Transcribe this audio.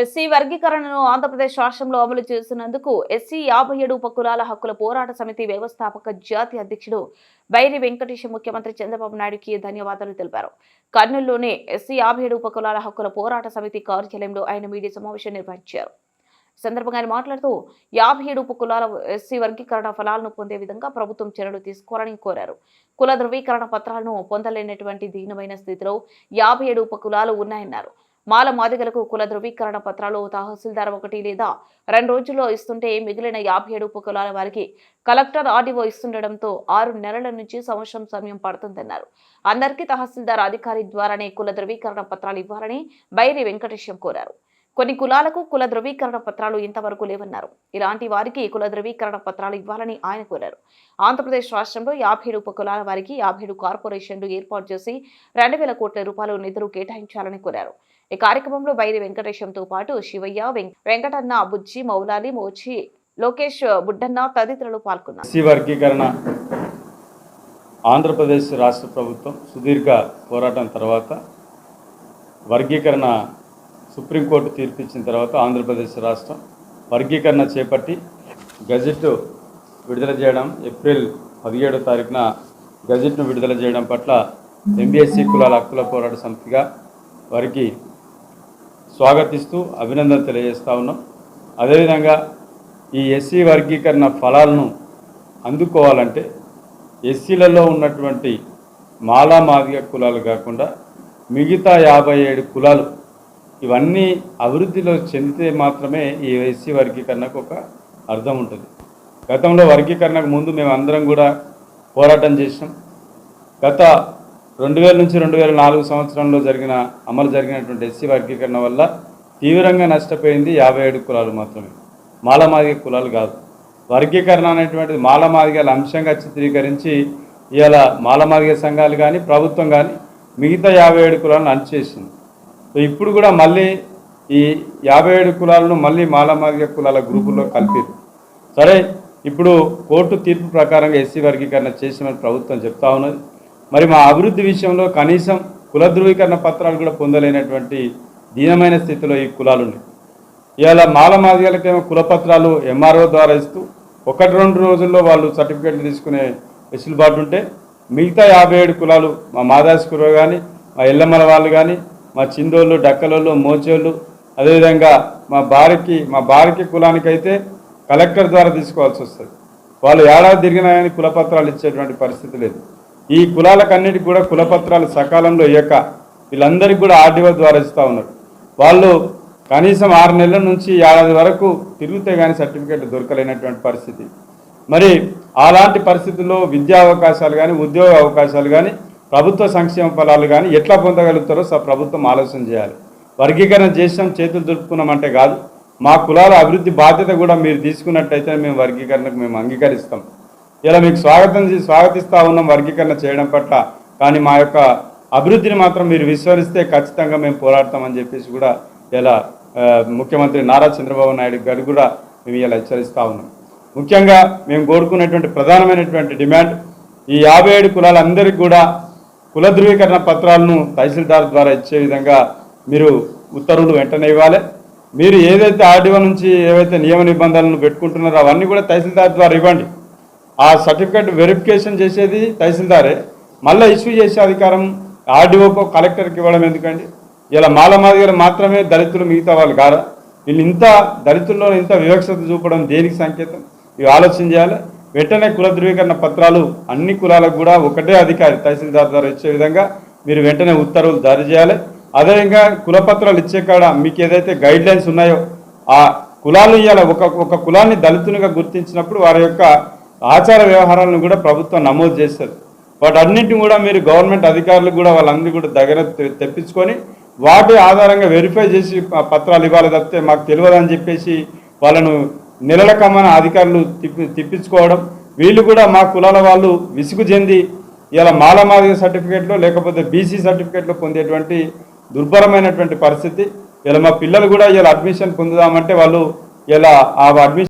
SC వర్గీకరణను ఆంధ్రప్రదేశ్ రాష్ట్రంలో అమలు చేసినందుకు ఎస్సీ యాభై ఏడు ఉపకులాల హక్కుల పోరాట సమితి వ్యవస్థాపక జాతీయ అధ్యక్షుడు బైరి వెంకటేష్ ముఖ్యమంత్రి చంద్రబాబు నాయుడుకి ధన్యవాదాలు తెలిపారు. కర్నూలులోని ఎస్సీ యాభై ఏడు ఉపకులాల హక్కుల పోరాట సమితి కార్యాలయంలో ఆయన మీడియా సమావేశం నిర్వహించారు. సందర్భంగా ఆయన మాట్లాడుతూ యాభై ఏడు ఉపకులాల ఎస్సీ వర్గీకరణ ఫలాలను పొందే విధంగా ప్రభుత్వం చర్యలు తీసుకోవాలని కోరారు. కుల ధృవీకరణ పత్రాలను పొందలేనటువంటి దీనమైన స్థితిలో యాభై ఏడు ఉపకులాలు ఉన్నాయన్నారు. మాల మాదిగలకు కుల ధృవీకరణ పత్రాలు తహసీల్దార్ ఒకటి లేదా రెండు రోజుల్లో ఇస్తుంటే మిగిలిన యాభై ఏడు ఉపకులాల వారికి కలెక్టర్ ఆర్డీఓ ఇస్తుండటంతో ఆరు నెలల నుంచి సంవత్సరం సమయం పడుతుందన్నారు. అందరికీ తహసీల్దార్ అధికారి ద్వారానే కుల ధృవీకరణ పత్రాలు ఇవ్వాలని బైరి వెంకటేశం కోరారు. కొన్ని కులాలకు కుల ధృవీకరణ పత్రాలు ఇంతవరకు లేవన్నారు. ఇలాంటి వారికి కుల ధృవీకరణ పత్రాలు ఇవ్వాలని ఆయన కోరారు. ఆంధ్రప్రదేశ్ రాష్ట్రంలో యాభై ఏడు ఉపకులాల వారికి యాభై ఏడు కార్పొరేషన్లు ఏర్పాటు చేసి రెండు వేల కోట్ల రూపాయలు నిధులు కేటాయించాలని కోరారు. ఈ కార్యక్రమంలో వైరి వెంకటేశంతో పాటు శివయ్య వెంకటన్న బుజ్జి మౌలాలి మోచి లోకేష్ బుడ్డన్న తదితరులు పాల్గొన్నారు. వర్గీకరణ ఆంధ్రప్రదేశ్ రాష్ట్ర ప్రభుత్వం సుదీర్ఘ పోరాటం తర్వాత వర్గీకరణ సుప్రీంకోర్టు తీర్పిచ్చిన తర్వాత ఆంధ్రప్రదేశ్ రాష్ట్రం వర్గీకరణ చేపట్టి గజెట్ విడుదల చేయడం ఏప్రిల్ పదిహేడో తారీఖున గజెట్ను విడుదల చేయడం పట్ల ఎంబీఎస్సీ కులాల హక్కుల పోరాట సమితిగా వారికి స్వాగతిస్తూ అభినందన తెలియజేస్తూ ఉన్నాం. అదేవిధంగా ఈ ఎస్సీ వర్గీకరణ ఫలాలను అందుకోవాలంటే ఎస్సీలలో ఉన్నటువంటి మాలా మాదిగ కులాలు కాకుండా మిగతా యాభై ఏడు కులాలు ఇవన్నీ అభివృద్ధిలో చెందితే మాత్రమే ఈ ఎస్సీ వర్గీకరణకు ఒక అర్థం ఉంటుంది. గతంలో వర్గీకరణకు ముందు మేము అందరం కూడా పోరాటం చేసినాం. గత రెండు వేల నుంచి రెండు వేల నాలుగు సంవత్సరంలో జరిగిన అమలు జరిగినటువంటి ఎస్సీ వర్గీకరణ వల్ల తీవ్రంగా నష్టపోయింది యాభై ఏడు కులాలు మాత్రమే. మాలమాదిగ కులాలు కాదు. వర్గీకరణ అనేటువంటిది మాలమాదిగల అంశంగా చిత్రీకరించి ఇవాళ మాలమాదిగ సంఘాలు కానీ ప్రభుత్వం కానీ మిగతా యాభై ఏడు కులాలను అణచివేసింది. సో ఇప్పుడు కూడా మళ్ళీ ఈ యాభై ఏడు కులాలను మళ్ళీ మాలమాదిగ కులాల గ్రూపుల్లో కలిపారు సరే ఇప్పుడు కోర్టు తీర్పు ప్రకారంగా ఎస్సీ వర్గీకరణ చేసిన ప్రభుత్వం చెప్తా ఉన్నది. మరి మా అభివృద్ధి విషయంలో కనీసం కుల ధృవీకరణ పత్రాలు కూడా పొందలేనటువంటి దీనమైన స్థితిలో ఈ కులాలు ఉన్నాయి ఇవాళ మాల మాదిగలకేమో కులపత్రాలు ఎంఆర్ఓ ద్వారా ఇస్తూ ఒకటి రెండు రోజుల్లో వాళ్ళు సర్టిఫికేట్లు తీసుకునే వెసులుబాటు ఉంటే మిగతా యాభై ఏడు కులాలు మా మాదాస్ కుర కానీ మా ఎల్లమ్మల వాళ్ళు కానీ మా చిందోళ్ళు డక్కలోళ్ళు మోచోళ్ళు అదేవిధంగా మా బారికి మా బారికి కులానికైతే కలెక్టర్ ద్వారా తీసుకోవాల్సి వస్తుంది వాళ్ళు ఏడాది తిరిగినా కానీ కులపత్రాలు ఇచ్చేటువంటి పరిస్థితి లేదు. ఈ కులాలకన్నిటికి కూడా కులపత్రాలు సకాలంలో ఇయ్యక వీళ్ళందరికీ కూడా ఆర్డీఓ ద్వారా ఇస్తూ ఉన్నారు వాళ్ళు కనీసం ఆరు నెలల నుంచి ఏడాది వరకు తిరిగితే కానీ సర్టిఫికేట్ దొరకలేనటువంటి పరిస్థితి. మరి అలాంటి పరిస్థితుల్లో విద్యా అవకాశాలు కానీ ఉద్యోగ అవకాశాలు కానీ ప్రభుత్వ సంక్షేమ ఫలాలు కానీ ఎట్లా పొందగలుగుతారో స ప్రభుత్వం ఆలోచన చేయాలి. వర్గీకరణ చేసాం చేతులు దులుపుకున్నామంటే కాదు. మా కులాల అభివృద్ధి బాధ్యత కూడా మీరు తీసుకున్నట్టయితే మేము వర్గీకరణకు మేము అంగీకరిస్తాం. ఇలా మీకు స్వాగతం స్వాగతిస్తూ స్వాగతిస్తా ఉన్నాం వర్గీకరణ చేయడం పట్ల. కానీ మా యొక్క అభివృద్ధిని మాత్రం మీరు విస్మరిస్తే ఖచ్చితంగా మేము పోరాడతామని చెప్పేసి కూడా ఇలా ముఖ్యమంత్రి నారా చంద్రబాబు నాయుడు గారు కూడా మేము ఇలా హెచ్చరిస్తా ఉన్నాం. ముఖ్యంగా మేము కోరుకునేటువంటి ప్రధానమైనటువంటి డిమాండ్ ఈ యాభై ఏడు కులాలందరికీ కూడా కుల ధృవీకరణ పత్రాలను తహసీల్దార్ ద్వారా ఇచ్చే విధంగా మీరు ఉత్తర్వులు వెంటనే ఇవ్వాలి. మీరు ఏదైతే ఆర్డీఓ నుంచి ఏవైతే నియమ నిబంధనలను పెట్టుకుంటున్నారో అవన్నీ కూడా తహసీల్దార్ ద్వారా ఇవ్వండి. ఆ సర్టిఫికేట్ వెరిఫికేషన్ చేసేది తహసీల్దారే. మళ్ళీ ఇష్యూ చేసే అధికారం ఆర్డీఓకో కలెక్టర్కి ఇవ్వడం ఎందుకండి? ఇలా మాలమాదిగలు మాత్రమే దళితులు మిగతా వాళ్ళు కారా? వీళ్ళు ఇంత దళితుల్లో ఇంత వివక్షత చూపడం దేనికి సంకేతం? ఇవి ఆలోచన చేయాలి. వెంటనే కుల ధృవీకరణ పత్రాలు అన్ని కులాలకు కూడా ఒకటే అధికారి తహసీల్దార్ ద్వారా ఇచ్చే విధంగా మీరు వెంటనే ఉత్తర్వులు జారీ చేయాలి. అదేవిధంగా కులపత్రాలు ఇచ్చే కాడ మీకు ఏదైతే గైడ్ లైన్స్ ఉన్నాయో ఆ కులాలు ఇవ్వాలి ఒక ఒక కులాన్ని దళితునిగా గుర్తించినప్పుడు వారి యొక్క ఆచార వ్యవహారాలను కూడా ప్రభుత్వం నమోదు చేస్తారు వాటన్నింటిని కూడా మీరు గవర్నమెంట్ అధికారులు కూడా వాళ్ళందరూ కూడా దగ్గర తె- తెప్పించుకొని వాటి ఆధారంగా వెరిఫై చేసి పత్రాలు ఇవ్వాలి తప్పితే మాకు తెలియదని చెప్పేసి వాళ్ళను నెలల కమ్మన అధికారులు తిప్పి తిప్పించుకోవడం వీళ్ళు కూడా మా కులాల వాళ్ళు విసుగు చెంది ఇలా మాలమాదిగ సర్టిఫికేట్లో లేకపోతే బీసీ సర్టిఫికేట్లో పొందేటువంటి దుర్భరమైనటువంటి పరిస్థితి. ఇలా మా పిల్లలు కూడా ఇలా అడ్మిషన్ పొందుదామంటే వాళ్ళు ఇలా ఆ అడ్మిషన్